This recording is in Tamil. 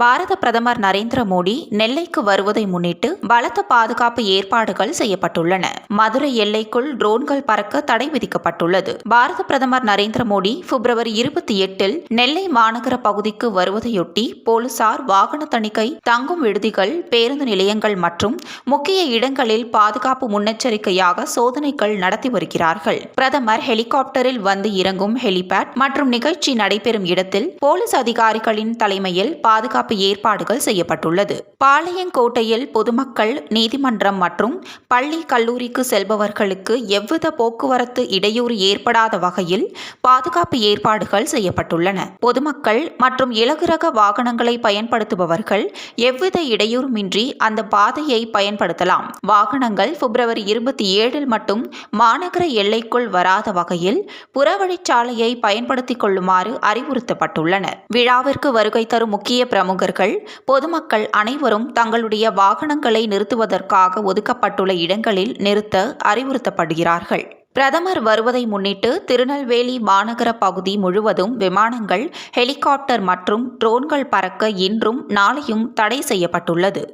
பாரத பிரதமர் நரேந்திர மோடி நெல்லைக்கு வருவதை முன்னிட்டு பலத்த பாதுகாப்பு ஏற்பாடுகள் செய்யப்பட்டுள்ளன. மதுரை எல்லைக்குள் ட்ரோன்கள் பறக்க தடை விதிக்கப்பட்டுள்ளது. பாரத பிரதமர் நரேந்திர மோடி பிப்ரவரி இருபத்தி எட்டில் நெல்லை மாநகர பகுதிக்கு வருவதையொட்டி போலீசார் வாகன தணிக்கை தங்கும் விடுதிகள் பேருந்து நிலையங்கள் மற்றும் முக்கிய இடங்களில் பாதுகாப்பு முன்னெச்சரிக்கையாக சோதனைகள் நடத்தி வருகிறார்கள். பிரதமர் ஹெலிகாப்டரில் வந்து இறங்கும் ஹெலிபேட் மற்றும் நிகழ்ச்சி நடைபெறும் இடத்தில் போலீஸ் அதிகாரிகளின் தலைமையில் பாதுகாப்பு ஏற்பாடுகள் செய்யப்பட்டுள்ளது. பாளையங்கோட்டையில் பொதுமக்கள் நீதிமன்றம் மற்றும் பள்ளி கல்லூரிக்கு செல்பவர்களுக்கு எவ்வித போக்குவரத்து இடையூறு ஏற்படாத வகையில் பாதுகாப்பு ஏற்பாடுகள் செய்யப்பட்டுள்ளன. பொதுமக்கள் மற்றும் இலகுரக வாகனங்களை பயன்படுத்துபவர்கள் எவ்வித இடையூறுமின்றி அந்த பாதையை பயன்படுத்தலாம். வாகனங்கள் பிப்ரவரி இருபத்தி ஏழில் மட்டும் மாநகர எல்லைக்குள் வராத வகையில் புறவழிச்சாலையை பயன்படுத்திக் கொள்ளுமாறு அறிவுறுத்தப்பட்டுள்ளனர். விழாவிற்கு வருகை தரும் முக்கிய பிரமுகர்கள் பொதுமக்கள் அனைவரும் தங்களுடைய வாகனங்களை நிறுத்துவதற்காக ஒதுக்கப்பட்டுள்ள இடங்களில் நிறுத்த அறிவுறுத்தப்படுகிறார்கள். பிரதமர் வருவதை முன்னிட்டு திருநெல்வேலி மாநகர பகுதி முழுவதும் விமானங்கள் ஹெலிகாப்டர் மற்றும் ட்ரோன்கள் பறக்க இன்றும் நாளையும் தடை செய்யப்பட்டுள்ளது.